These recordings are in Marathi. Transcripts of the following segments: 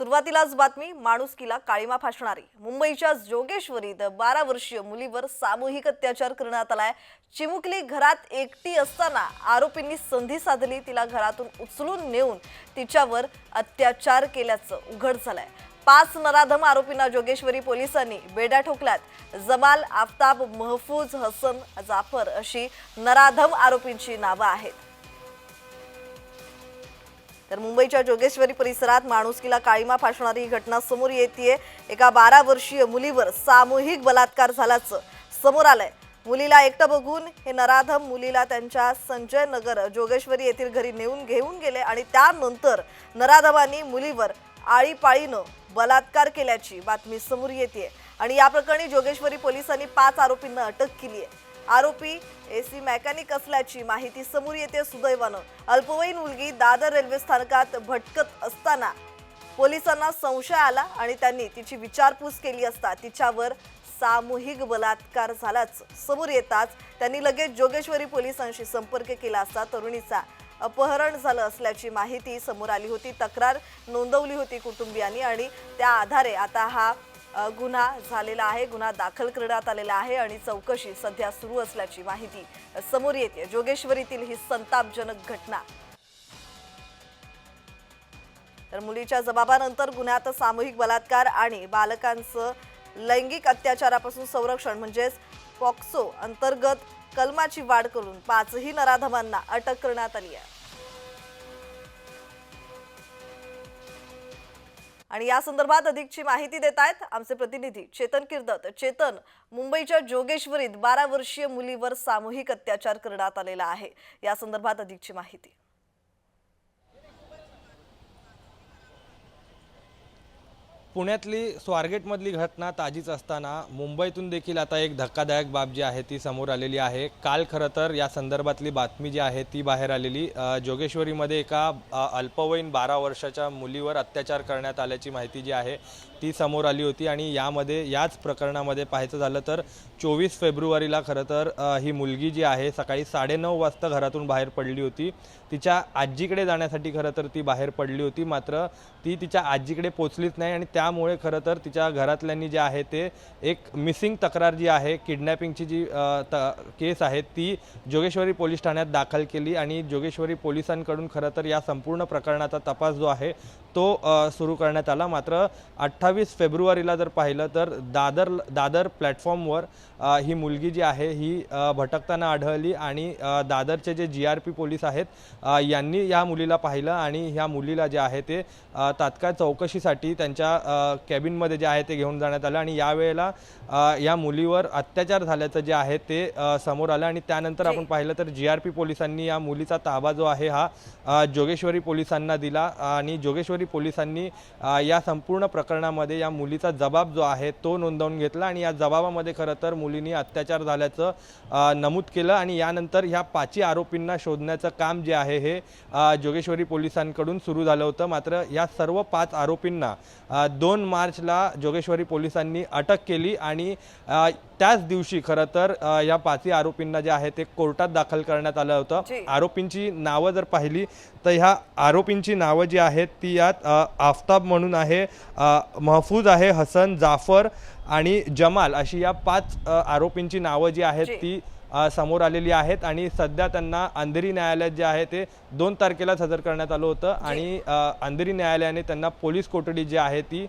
सुरुवातीलाच बातमी माणुसकीला काळीमा फासणारी. मुंबईच्या जोगेश्वरीत बारा वर्षीय मुलीवर सामूहिक अत्याचार करण्यात आलाय. चिमुकली घरात एकटी असताना आरोपींनी संधी साधली तिला घरातून उचलून नेऊन तिच्यावर अत्याचार केल्याचं उघड झालंय. पाच नराधम आरोपींना जोगेश्वरी पोलिसांनी बेड्या ठोकल्यात. जमाल आफताब महफूज हसन जाफर अशी नराधम आरोपींची नावं आहेत. तर मुंबईच्या जोगेश्वरी परिसरात माणुसकीला काळीमा फासणारी ही घटना समोर येते एका बारा वर्षीय मुलीवर सामूहिक बलात्कार झाल्याचं समोर आलंय. मुलीला एकटं बघून हे नराधम मुलीला त्यांच्या संजय नगर जोगेश्वरी येथील घरी नेऊन घेऊन गेले आणि त्यानंतर नराधमांनी मुलीवर आळीपाळीनं बलात्कार केल्याची बातमी समोर येते आणि या प्रकरणी जोगेश्वरी पोलिसांनी पाच आरोपींना अटक केली आहे आरोपी एसी मेकॅनिक असल्याची माहिती समोर येते सुदैवानं. अल्पवयीन मुलगी दादर रेल्वे स्थानकात भटकत असताना पोलिसांना संशय आला आणि त्यांनी तिची विचारपूस केली असता तिच्यावर सामूहिक बलात्कार झालाच. समोर येताच त्यांनी लगेच जोगेश्वरी पोलिसांशी संपर्क केला असता तरुणीचा अपहरण झालं असल्याची माहिती समोर आली होती. तक्रार नोंदवली होती कुटुंबियांनी आणि त्या आधारे आता हा गुन्हा झालेला आहे गुन्हा दाखल करण्यात आलेला आहे आणि चौकशी सध्या सुरू असल्याची माहिती समोर येते. जोगेश्वरीतील ही संतापजनक घटना. तर मुलीच्या जबाबानंतर गुन्ह्यात सामूहिक बलात्कार आणि बालकांचं लैंगिक अत्याचारापासून संरक्षण म्हणजेच पॉक्सो अंतर्गत कलमाची वाढ करून पाचही नराधमांना अटक करण्यात आली आहे. आणि या संदर्भात अधिकची माहिती देत आहेत आमचे प्रतिनिधी चेतन किर्दत. चेतन मुंबईच्या जोगेश्वरीत बारा वर्षीय मुलीवर सामूहिक अत्याचार करण्यात आलेला आहे. या संदर्भात अधिकची माहिती. पुण्यातली स्वारगेटमधली घटना ताजीच असताना मुंबईतून देखील आता एक धक्कादायक बाब जी आहे ती समोर आलेली आहे. काल खरं तर या संदर्भातली बातमी जी आहे ती बाहेर आलेली. जोगेश्वरीमध्ये एका अल्पवयीन बारा वर्षाच्या मुलीवर अत्याचार करण्यात आल्याची माहिती जी आहे ती समोर आली होती आणि यामध्ये याच प्रकरणामध्ये पाहायचं झालं तर चोवीस फेब्रुवारीला खरं तर ही मुलगी जी आहे सकाळी साडेनऊ वाजता घरातून बाहेर पडली होती. तिच्या आजीकडे जाण्यासाठी खरं तर ती बाहेर पडली होती. मात्र ती तिच्या आजीकडे पोचलीच नाही आणि त्या त्यामुळे खरं तर तिच्या घरातल्यांनी जे आहे ते एक मिसिंग तक्रार जी आहे किडनॅपिंगची जी त केस आहे ती जोगेश्वरी पोलीस ठाण्यात दाखल केली आणि जोगेश्वरी पोलिसांकडून खरं तर या संपूर्ण प्रकरणाचा तपास जो आहे तो सुरू करण्यात आला. मात्र अठ्ठावीस फेब्रुवारीला जर पाहिलं तर दादर दादर प्लॅटफॉर्मवर ही मुलगी जी आहे ही भटकताना आढळली आणि दादरचे जे जी आर पी पोलीस आहेत यांनी या मुलीला पाहिलं आणि ह्या मुलीला जे आहे ते तात्काळ चौकशीसाठी त्यांच्या कॅबिनमध्ये जे आहे ते घेऊन जाण्यात आलं आणि यावेळेला या मुलीवर अत्याचार झाल्याचं जे आहे ते समोर आलं आणि त्यानंतर आपण पाहिलं तर जी आर पी पोलिसांनी या मुलीचा ताबा जो आहे हा जोगेश्वरी पोलिसांना दिला आणि जोगेश्वरी पोलिसांनी या संपूर्ण प्रकरणामध्ये या मुलीचा जबाब जो आहे तो नोंदवून घेतला आणि या जबाबामध्ये खरं तर मुलीने अत्याचार झाल्याचं नमूद केलं आणि यानंतर ह्या पाचही आरोपींना शोधण्याचं काम जे आहे हे जोगेश्वरी पोलिसांकडून सुरू झालं होतं. मात्र या सर्व पाच आरोपींना दोन मार्चला जोगेश्वरी पोलिसांनी अटक केली आणि त्याच दिवशी खरं तर या पाचही आरोपींना जे आहे ते कोर्टात दाखल करण्यात आलं होतं. आरोपींची नावं जर पाहिली तर ह्या आरोपींची नावं जी आहेत ती यात आफताब म्हणून आहे महफूज आहे हसन जाफर आणि जमाल अशी या पाच आरोपींची नावं जी आहेत. ती समोर आलेली आहेत आणि सध्या त्यांना अंधेरी न्यायालयात जे आहे ते दोन तारखेलाच हजर करण्यात आलं होतं आणि अंधेरी न्यायालयाने त्यांना पोलीस कोठडी जी आहे ती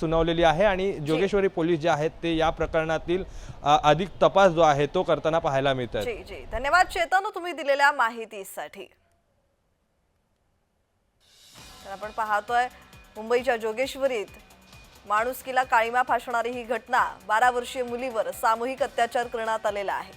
सुनावलेली आहे आणि जोगेश्वरी पोलीस जे आहेत ते या प्रकरणातील अधिक तपास जो आहे तो करताना पाहायला मिळत जी जी. धन्यवाद चेतन तुम्ही दिलेल्या माहितीसाठी. तर आपण पाहतोय मुंबईच्या जोगेश्वरीत माणुसकीला काळीमा फासणारी ही घटना बारा वर्षीय मुलीवर सामूहिक अत्याचार करण्यात आलेला आहे.